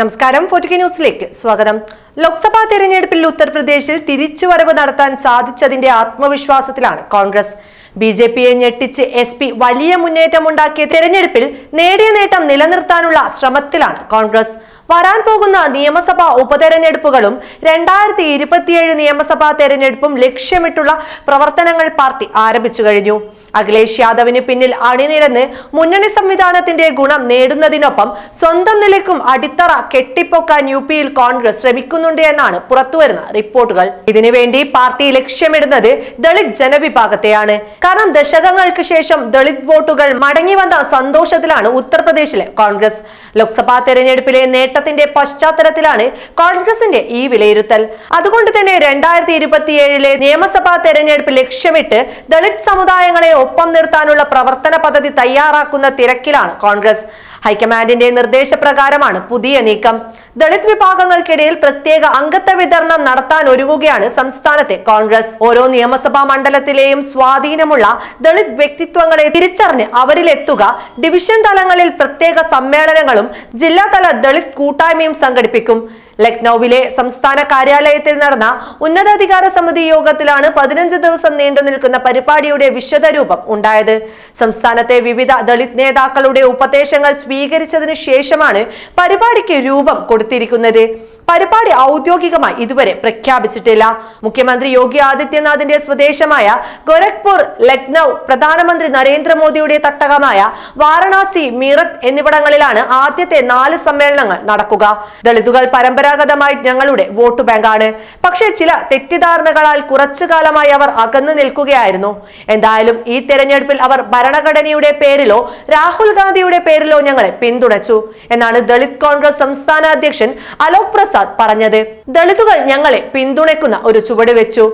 നമസ്കാരം ഫോർട്ടി ന്യൂസിലേക്ക് സ്വാഗതം. ലോക്സഭാ തെരഞ്ഞെടുപ്പിൽ ഉത്തർപ്രദേശിൽ തിരിച്ചുവരവ് നടത്താൻ സാധിച്ചതിന്റെ ആത്മവിശ്വാസത്തിലാണ് കോൺഗ്രസ്. ബി ജെ പിയെ ഞെട്ടിച്ച് എസ് പി വലിയ മുന്നേറ്റമുണ്ടാക്കിയ തെരഞ്ഞെടുപ്പിൽ നേടിയ നേട്ടം നിലനിർത്താനുള്ള ശ്രമത്തിലാണ് കോൺഗ്രസ്. വരാൻ പോകുന്ന നിയമസഭാ ഉപതെരഞ്ഞെടുപ്പുകളും രണ്ടായിരത്തി ഇരുപത്തിയേഴ് നിയമസഭാ തെരഞ്ഞെടുപ്പും ലക്ഷ്യമിട്ടുള്ള പ്രവർത്തനങ്ങൾ പാർട്ടി ആരംഭിച്ചു കഴിഞ്ഞു. അഖിലേഷ് യാദവിന് പിന്നിൽ അണിനിരന്ന് മുന്നണി സംവിധാനത്തിന്റെ ഗുണം നേടുന്നതിനൊപ്പം സ്വന്തം നിലയ്ക്കും അടിത്തറ കെട്ടിപ്പൊക്കാൻ യു പിയിൽ കോൺഗ്രസ് ശ്രമിക്കുന്നുണ്ട് എന്നാണ് പുറത്തുവരുന്ന റിപ്പോർട്ടുകൾ. ഇതിനുവേണ്ടി പാർട്ടി ലക്ഷ്യമിടുന്നത് ദളിത് ജനവിഭാഗത്തെയാണ്. കാരണം ദശകങ്ങൾക്ക് ശേഷം ദളിത് വോട്ടുകൾ മടങ്ങി വന്ന സന്തോഷത്തിലാണ് ഉത്തർപ്രദേശിലെ കോൺഗ്രസ്. ലോക്സഭാ തെരഞ്ഞെടുപ്പിലെ നേട്ടത്തിന്റെ പശ്ചാത്തലത്തിലാണ് കോൺഗ്രസിന്റെ ഈ വിലയിരുത്തൽ. അതുകൊണ്ട് തന്നെ രണ്ടായിരത്തി ഇരുപത്തിയേഴിലെ നിയമസഭാ തെരഞ്ഞെടുപ്പ് ലക്ഷ്യമിട്ട് ദളിത് സമുദായങ്ങളെ ഒപ്പം നിർത്താനുള്ള പ്രവർത്തന പദ്ധതി തയ്യാറാക്കുന്ന തിരക്കിലാണ് കോൺഗ്രസ്. ഹൈക്കമാൻഡിന്റെ നിർദ്ദേശപ്രകാരമാണ് പുതിയ നീക്കം. ദളിത് വിഭാഗങ്ങൾക്കിടയിൽ പ്രത്യേക അംഗത്വ വിതരണം നടത്താൻ ഒരുങ്ങുകയാണ് സംസ്ഥാനത്തെ കോൺഗ്രസ്. ഓരോ നിയമസഭാ മണ്ഡലത്തിലെയും സ്വാധീനമുള്ള ദളിത് വ്യക്തിത്വങ്ങളെ തിരിച്ചറിഞ്ഞ് അവരിലെത്തുക ഡിവിഷൻ തലങ്ങളിൽ പ്രത്യേക സമ്മേളനങ്ങളും ജില്ലാതല ദളിത് കൂട്ടായ്മയും സംഘടിപ്പിക്കും. ലക്നൌവിലെ സംസ്ഥാന കാര്യാലയത്തിൽ നടന്ന ഉന്നതാധികാര സമിതി യോഗത്തിലാണ് പതിനഞ്ച് ദിവസം നീണ്ടു നിൽക്കുന്ന പരിപാടിയുടെ വിശദരൂപം ഉണ്ടായത്. സംസ്ഥാനത്തെ വിവിധ ദളിത് നേതാക്കളുടെ ഉപദേശങ്ങൾ സ്വീകരിച്ചതിനു ശേഷമാണ് പരിപാടിക്ക് രൂപം കൊടുത്തിരിക്കുന്നത്. പരിപാടി ഔദ്യോഗികമായി ഇതുവരെ പ്രഖ്യാപിച്ചിട്ടില്ല. മുഖ്യമന്ത്രി യോഗി ആദിത്യനാഥിന്റെ സ്വദേശമായ ഗോരഖ്പൂർ ലക്നൗ പ്രധാനമന്ത്രി നരേന്ദ്രമോദിയുടെ തട്ടകമായ വാരണാസി മീറത്ത് എന്നിവിടങ്ങളിലാണ് ആദ്യത്തെ നാല് സമ്മേളനങ്ങൾ നടക്കുക. ദളിതുകൾ പരമ്പരാഗതമായി ഞങ്ങളുടെ വോട്ട് ബാങ്കാണ്. പക്ഷേ ചില തെറ്റിദ്ധാരണകളാൽ കുറച്ചു കാലമായി അവർ അകന്നു നിൽക്കുകയായിരുന്നു. എന്തായാലും ഈ തെരഞ്ഞെടുപ്പിൽ അവർ ഭരണഘടനയുടെ പേരിലോ രാഹുൽ ഗാന്ധിയുടെ പേരിലോ ഞങ്ങളെ പിന്തുണച്ചു. എന്നാണ് ദളിത് കോൺഗ്രസ് സംസ്ഥാന അധ്യക്ഷൻ അലോക് പറഞ്ഞത്. ദളിതുകൾ ഞങ്ങളെ പിന്തുണയ്ക്കുന്ന ഒരു ചുവട് വെച്ചു.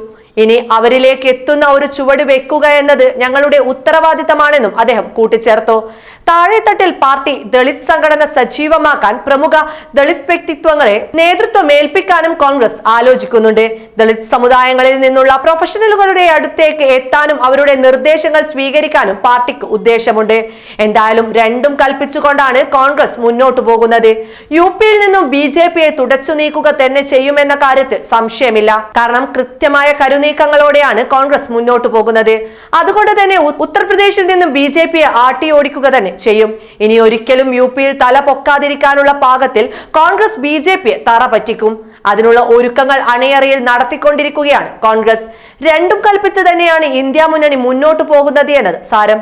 ഇനി അവരിലേക്ക് എത്തുന്ന ഒരു ചുവട് വെക്കുക എന്നത് ഞങ്ങളുടെ ഉത്തരവാദിത്തമാണെന്നും അദ്ദേഹം കൂട്ടിച്ചേർത്തു. താഴെത്തട്ടിൽ പാർട്ടി ദളിത് സംഘടന സജീവമാക്കാൻ പ്രമുഖ ദളിത് വ്യക്തിത്വങ്ങളെ നേതൃത്വം ഏൽപ്പിക്കാനും കോൺഗ്രസ് ആലോചിക്കുന്നുണ്ട്. ദളിത് സമുദായങ്ങളിൽ നിന്നുള്ള പ്രൊഫഷണലുകളുടെ അടുത്തേക്ക് എത്താനും അവരുടെ നിർദ്ദേശങ്ങൾ സ്വീകരിക്കാനും പാർട്ടിക്ക് ഉദ്ദേശമുണ്ട്. എന്തായാലും രണ്ടും കൽപ്പിച്ചുകൊണ്ടാണ് കോൺഗ്രസ് മുന്നോട്ടു പോകുന്നത്. യു പിയിൽ നിന്നും ബി ജെ പിയെ തുടച്ചു നീക്കുക തന്നെ ചെയ്യുമെന്ന കാര്യത്തിൽ സംശയമില്ല. കാരണം കൃത്യമായ കരുനീക്കങ്ങളോടെയാണ് കോൺഗ്രസ് മുന്നോട്ടു പോകുന്നത്. അതുകൊണ്ട് തന്നെ ഉത്തർപ്രദേശിൽ നിന്നും ബി ജെ പിയെ ആട്ടിയോടിക്കുക തന്നെ ചെയ്യും. ഇനി ഒരിക്കലും യു പിയിൽ തല പൊക്കാതിരിക്കാനുള്ള പാകത്തിൽ കോൺഗ്രസ് ബി ജെ പിയെ തറ പറ്റിക്കും. അതിനുള്ള ഒരുക്കങ്ങൾ അണയറയിൽ നടത്തിക്കൊണ്ടിരിക്കുകയാണ് കോൺഗ്രസ്. രണ്ടും കൽപ്പിച്ച് തന്നെയാണ് ഇന്ത്യ മുന്നണി മുന്നോട്ടു പോകുന്നത് എന്നത് സാരം.